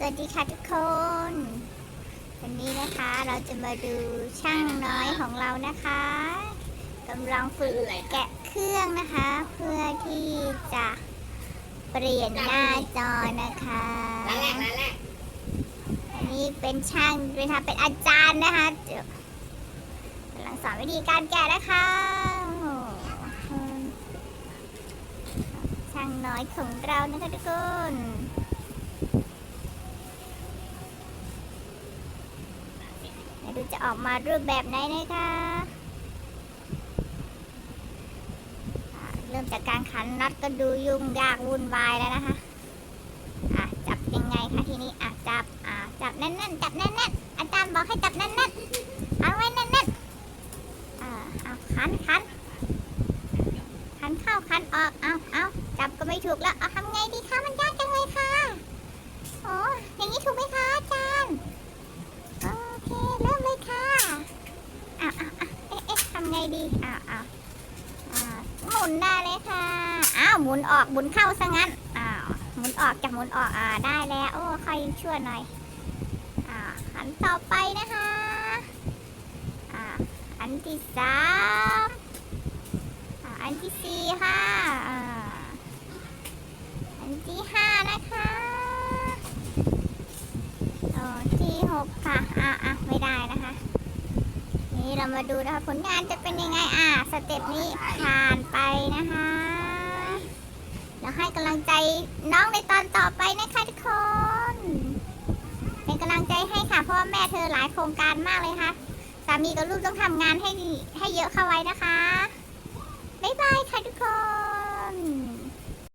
สวัสดีค่ะทุกคน วันนี้นะคะเราจะมาดูช่างน้อยของเรานะคะกำลังฝึกแกะเครื่องนะคะ เพื่อที่จะเปลี่ยนหน้าจอนะคะอันนี้เป็นช่างเป็นค่ะเป็นอาจารย์นะคะกำลังสอนวิธีการแกะนะคะช่างน้อยของเรานะคะทุกคน ดูจะออกมารูปแบบไหนนะคะเริ่มจากการขันน็อตก็ดูยุ่งยากวุ่นวายแล้วนะคะอะจับยังไงคะทีนี้อะจับอะจับแน่นๆจับแน่นๆอาจารย์บอกให้จับแน่นๆเอาไว้แน่นๆอ่าเอาขันขันขันเข้าขันออกเอาเอาจับก็ไม่ถูกแล้วเอาทำไงดีคะมันยากจังเลยค่ะโอ้อย่างนี้ถูกไหมคะอาจารย์ โอเค เริ่มเลยค่ะอะอะอะเอ๊ะเอ๊ะทำไง ดีอะอะอ่าหมุนได้เลยค่ะ อ้าวหมุนออกหมุนเข้าซะงั้น อ้าวหมุนออกจากหมุนออกอ่าได้แล้ว โอ้ค่อยช่วยหน่อย อ่าอันต่อไปนะคะ อ่าอันที่สามอ่าอันที่สี่ค่ะอ่าอันที่ห้านะคะโอ้ที่หกค่ะ อะอะไม่ได้นะคะ นี่เรามาดูนะคะผลงานจะเป็นยังไงอะสเต็ปนี้ผ่านไปนะคะแล้วให้กำลังใจน้องในตอนต่อไปนะคะทุกคน เป็นกำลังใจให้ค่ะเพราะว่าแม่เธอหลายโครงการมากเลยค่ะสามีกับลูกต้องทำงานให้ให้เยอะเข้าไว้นะคะ